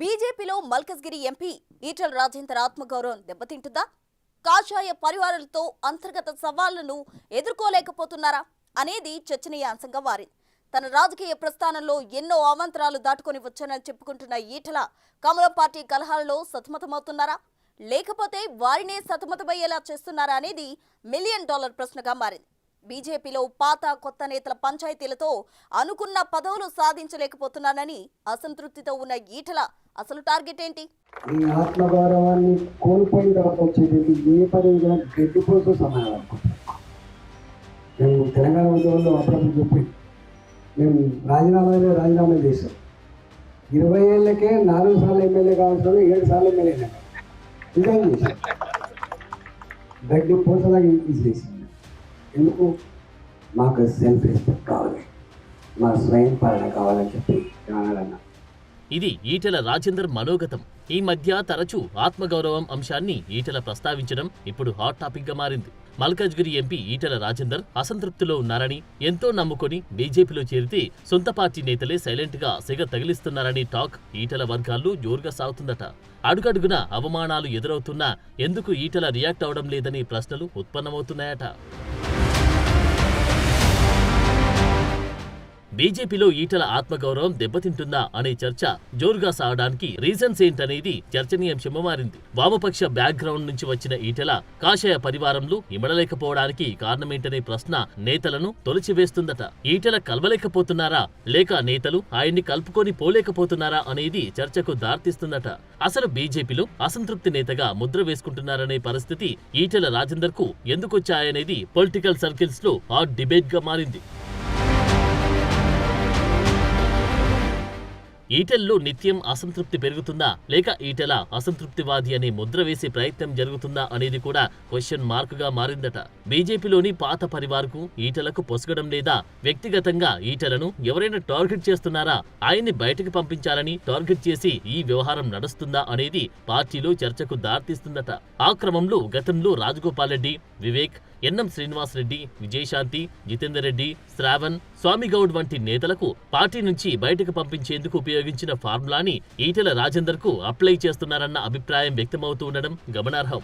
బీజేపీలో మల్కజ్గిరి ఎంపీ ఈటల రాజేందర్ ఆత్మగౌరవం దెబ్బతింటుందా? కాషాయ పరివారాలతో అంతర్గత సవాళ్ళను ఎదుర్కోలేకపోతున్నారా? అనేది చర్చనీయాంశంగా మారింది. తన రాజకీయ ప్రస్థానంలో ఎన్నో అవాంతరాలు దాటుకొని వచ్చానని చెప్పుకుంటున్న ఈటల కమలం పార్టీ కలహాలలో సతమతమవుతున్నారా? లేకపోతే వారినే సతమతమయ్యేలా చేస్తున్నారా అనేది మిలియన్ డాలర్ ప్రశ్నగా మారింది. బీజేపీలో పాత కొత్త నేతల పంచాయతీలతో అనుకున్న పదవులు సాధించలేకపోతున్నానని అసంతృప్తితో ఉన్న ఈటల అసలు టార్గెట్ ఏంటి? ఈ ఆత్మగౌరవాన్ని కోల్పోయిన తర్వాత వచ్చేటువంటి ఏ పదవి గడ్డిపోతూ సమానం మేము తెలంగాణ ఉద్యోగంలో అప్పుడప్పుడు చెప్పి మేము రాజీనామా రాజీనామా చేసాం ఇరవై ఏళ్ళకే నాలుగు సార్లు ఎమ్మెల్యే కావాల్సిన ఏడు సార్లు ఎమ్మెల్యే నిజం చేశాం గడ్డి పోసలాగా చేసింది. ఎందుకు? మాకు సెల్ఫ్ రెస్పెక్ట్ కావాలి. మా స్వయం పాలన కావాలని చెప్పి అన్నాడన్నా ఇది ఈటెల రాజేందర్ మనోగతం. ఈ మధ్య తరచూ ఆత్మగౌరవం అంశాన్ని ఈటెల ప్రస్తావించడం ఇప్పుడు హాట్ టాపిక్గా మారింది. మల్కాజ్గిరి ఎంపీ ఈటెల రాజేందర్ అసంతృప్తిలో ఉన్నారని ఎంతో నమ్ముకొని బీజేపీలో చేరితే సొంత పార్టీ నేతలే సైలెంట్గా సెగ తగిలిస్తున్నారని టాక్ ఈటెల వర్గాల్లో జోరుగా సాగుతుందట. అడుగడుగున అవమానాలు ఎదురవుతున్నా ఎందుకు ఈటెల రియాక్ట్ అవడం లేదని ప్రశ్నలు ఉత్పన్నమవుతున్నాయట. బీజేపీలో ఈటల ఆత్మగౌరవం దెబ్బతింటుందా అనే చర్చ జోరుగా సాగడానికి రీజన్స్ ఏంటనేది చర్చనీయాంశంగా మారింది. వామపక్ష బ్యాక్గ్రౌండ్ నుంచి వచ్చిన ఈటల కాషాయ పరివారంలో ఇమడలేకపోవడానికి కారణమేంటనే ప్రశ్న నేతలను తొలిచివేస్తుందట. ఈటల కలవలేకపోతున్నారా? లేక నేతలు ఆయన్ని కలుపుకొని పోలేకపోతున్నారా అనేది చర్చకు దారితీస్తుందట. అసలు బీజేపీలో అసంతృప్తి నేతగా ముద్ర వేసుకుంటున్నారనే పరిస్థితి ఈటెల రాజేందర్కు ఎందుకొచ్చాయనేది పొలిటికల్ సర్కిల్స్లో హాట్ డిబేట్గా మారింది. ఈటెల్లో నిత్యం అసంతృప్తి పెరుగుతుందా లేక ఈటెల అసంతృప్తివాది అనే ముద్ర వేసే ప్రయత్నం జరుగుతుందా అనేది కూడా క్వశ్చన్ మార్క్గా మారిందట. బీజేపీలోని పాత పరివార్కు ఈటలకు పొసగడం లేదా వ్యక్తిగతంగా ఈటలను ఎవరైనా టార్గెట్ చేస్తున్నారా? ఆయన్ని బయటకు పంపించాలని టార్గెట్ చేసి ఈ వ్యవహారం నడుస్తుందా అనేది పార్టీలో చర్చకు దారితీస్తుందట. ఆ క్రమంలో గతంలో రాజగోపాల్ రెడ్డి వివేక్ ఎన్ఎం శ్రీనివాస్ రెడ్డి విజయశాంతి జితేందర్ రెడ్డి శ్రావణ్ స్వామిగౌడ్ వంటి నేతలకు పార్టీ నుంచి బయటకు పంపించేందుకు ఉపయోగించిన ఫార్ములాని ఈటెల రాజేందర్కు అప్లై చేస్తున్నారన్న అభిప్రాయం వ్యక్తమవుతూ ఉండడం గమనార్హం.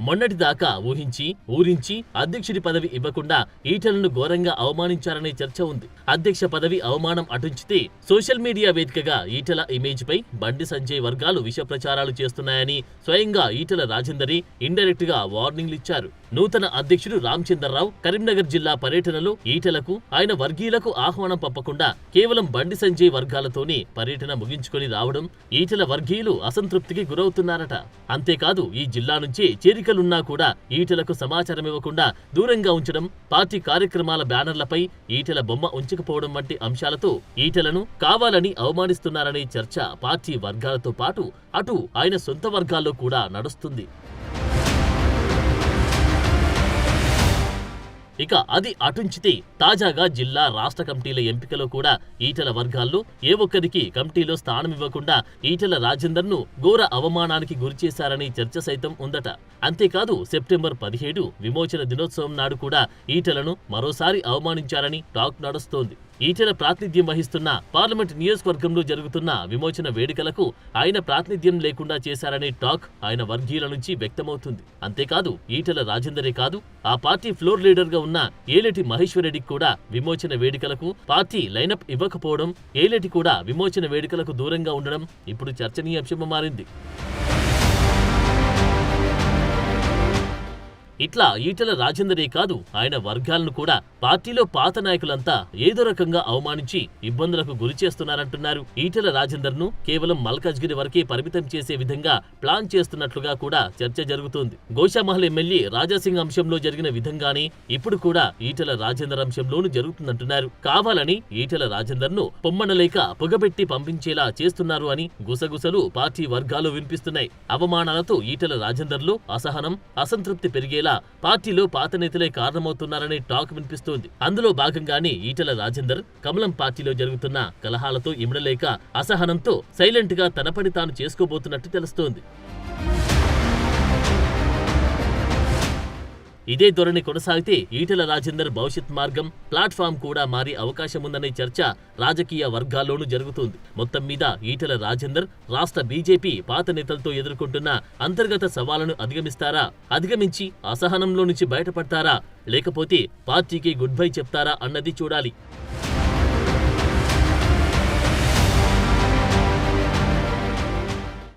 మొన్నటిదాకా ఊహించి ఊరించి అధ్యక్షుడి పదవి ఇవ్వకుండా ఈటలను ఘోరంగా అవమానించారనే చర్చ ఉంది. అధ్యక్ష పదవి అవమానం అటుంచితే సోషల్ మీడియా వేదికగా ఈటల ఇమేజ్ పై బండి సంజయ్ వర్గాలు విష ప్రచారాలు చేస్తున్నాయని స్వయంగా ఈటల రాజేందరి ఇండైరెక్ట్గా వార్నింగ్లు ఇచ్చారు. నూతన అధ్యక్షుడు రామచంద్రరావు కరీంనగర్ జిల్లా పర్యటనలో ఈటలకు ఆయన వర్గీయులకు ఆహ్వానం పంపకుండా కేవలం బండి సంజయ్ వర్గాలతోనే పర్యటన ముగించుకొని రావడం ఈటల వర్గీయులు అసంతృప్తికి గురవుతున్నారట. అంతేకాదు ఈ జిల్లా నుంచే చేరిక ఎన్నికలున్నా కూడా ఈటలకు సమాచారం ఇవ్వకుండా దూరంగా ఉంచడం పార్టీ కార్యక్రమాల బ్యానర్లపై ఈటల బొమ్మ ఉంచకపోవడం వంటి అంశాలతో ఈటలను కావాలని అవమానిస్తున్నారనే చర్చ పార్టీ వర్గాలతో పాటు అటు ఆయన సొంత వర్గాల్లో కూడా నడుస్తుంది. ఇక అది అటుంచితే తాజాగా జిల్లా రాష్ట్ర కమిటీల ఎంపికలో కూడా ఈటల వర్గాల్లో ఏ ఒక్కరికి కమిటీలో స్థానం ఇవ్వకుండా ఈటల రాజేందర్ను ఘోర అవమానానికి గురిచేశారని చర్చ సైతం ఉందట. అంతేకాదు సెప్టెంబర్ పదిహేడు విమోచన దినోత్సవం నాడు కూడా ఈటలను మరోసారి అవమానించారని టాక్ నడుస్తోంది. ఈటెల ప్రాతినిధ్యం వహిస్తున్న పార్లమెంట్ నియోజకవర్గంలో జరుగుతున్న విమోచన వేడుకలకు ఆయన ప్రాతినిధ్యం లేకుండా చేశారనే టాక్ ఆయన వర్గీయుల నుంచి వ్యక్తమవుతుంది. అంతేకాదు ఈటెల రాజేందరే కాదు ఆ పార్టీ ఫ్లోర్ లీడర్గా ఉన్న ఏలేటి మహేశ్వరరెడ్డికి కూడా విమోచన వేడుకలకు పార్టీ లైనప్ ఇవ్వకపోవడం ఏలేటి కూడా విమోచన వేడుకలకు దూరంగా ఉండడం ఇప్పుడు చర్చనీయాంశంగా మారింది. ఇట్లా ఈటల రాజేందరే కాదు ఆయన వర్గాలను కూడా పార్టీలో పాత నాయకులంతా ఏదో రకంగా అవమానించి ఇబ్బందులకు గురి చేస్తున్నారంటున్నారు. ఈటల రాజేందర్ను కేవలం మల్కాజ్గిరి వరకే పరిమితం చేసే విధంగా ప్లాన్ చేస్తున్నట్లుగా కూడా చర్చ జరుగుతోంది. గోషామహల్ ఎమ్మెల్యే రాజాసింగ్ అంశంలో జరిగిన విధంగానే ఇప్పుడు కూడా ఈటల రాజేందర్ అంశంలోనూ జరుగుతుందంటున్నారు. కావాలని ఈటల రాజేందర్ను పొమ్మనలేక పొగబెట్టి పంపించేలా చేస్తున్నారు అని గుసగుసలు పార్టీ వర్గాలు వినిపిస్తున్నాయి. అవమానాలతో ఈటల రాజేందర్లో అసహనం అసంతృప్తి పెరిగేలా పార్టీలో పాత నేతలే కారణమవుతున్నారనే టాక్ వినిపిస్తోంది. అందులో భాగంగానే ఈటల రాజేందర్ కమలం పార్టీలో జరుగుతున్న కలహాలతో ఇమడలేక అసహనంతో సైలెంట్గా తన పని తాను చేసుకోబోతున్నట్టు తెలుస్తోంది. ఇదే ధోరణి కొనసాగితే ఈటెల రాజేందర్ భవిష్యత్ మార్గం ప్లాట్ఫామ్ కూడా మారే అవకాశం ఉందనే చర్చ రాజకీయ వర్గాల్లోనూ జరుగుతుంది. మొత్తం మీద ఈటెల రాజేందర్ రాష్ట్ర బీజేపీ పాత నేతలతో ఎదుర్కొంటున్న అంతర్గత సవాళ్ళను అధిగమిస్తారా? అధిగమించి అసహనంలో నుంచి బయటపడతారా? లేకపోతే పార్టీకి గుడ్ బై చెప్తారా అన్నది చూడాలి.